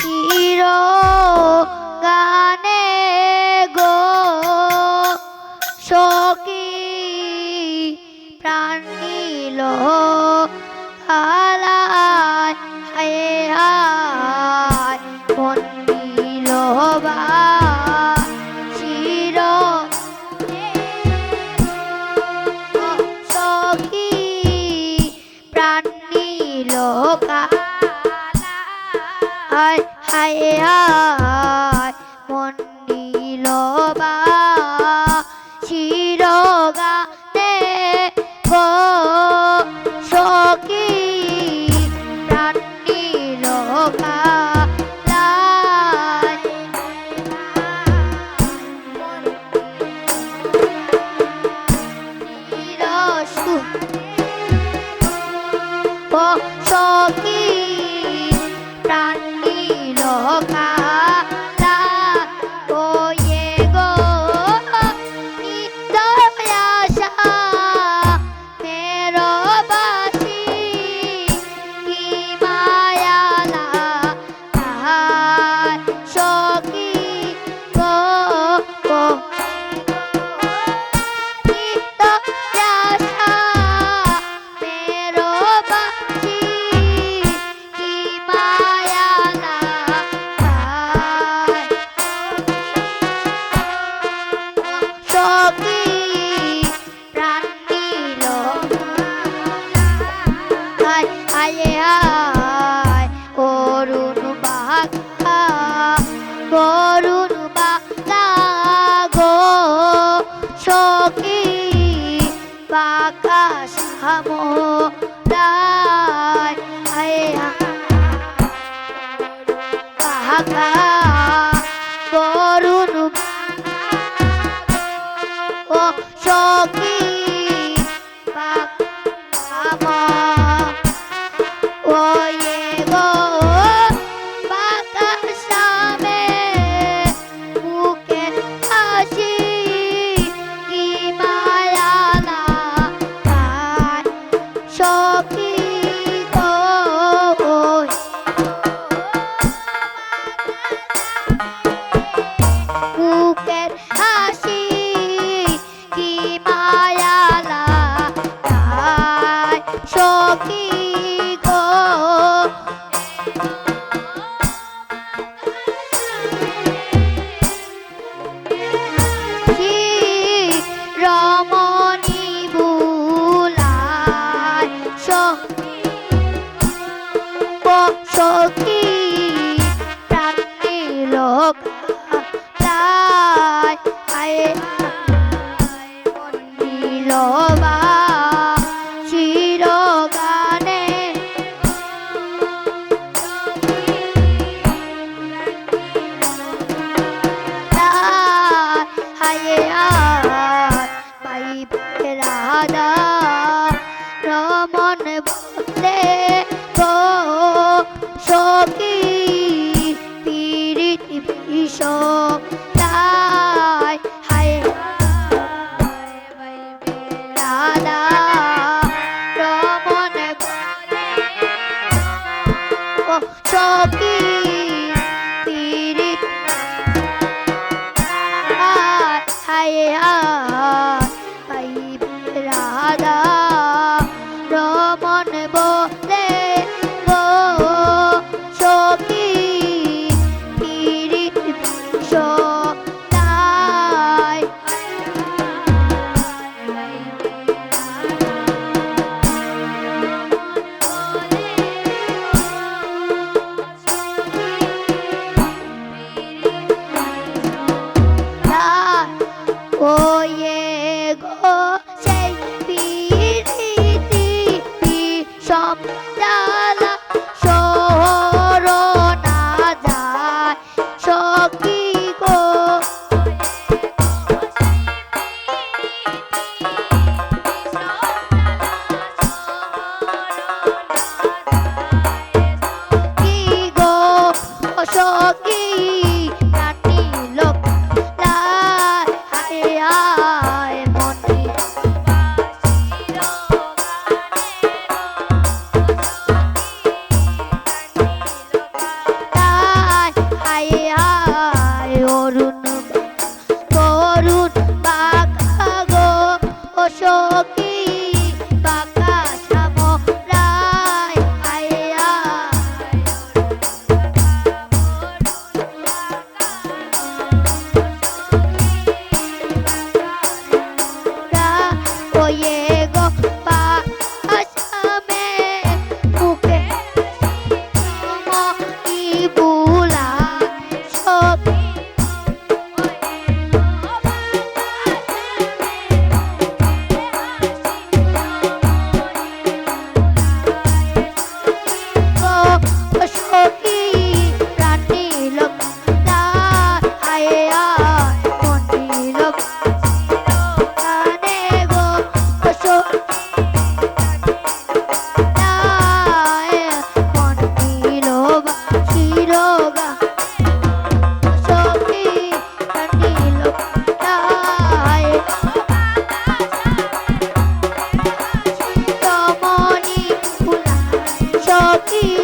Hero. yeah. সখী পাকাশ হামো দায় সখী সখী তিরি। আয় আয় রাধা রমন বো por oh yeah. কি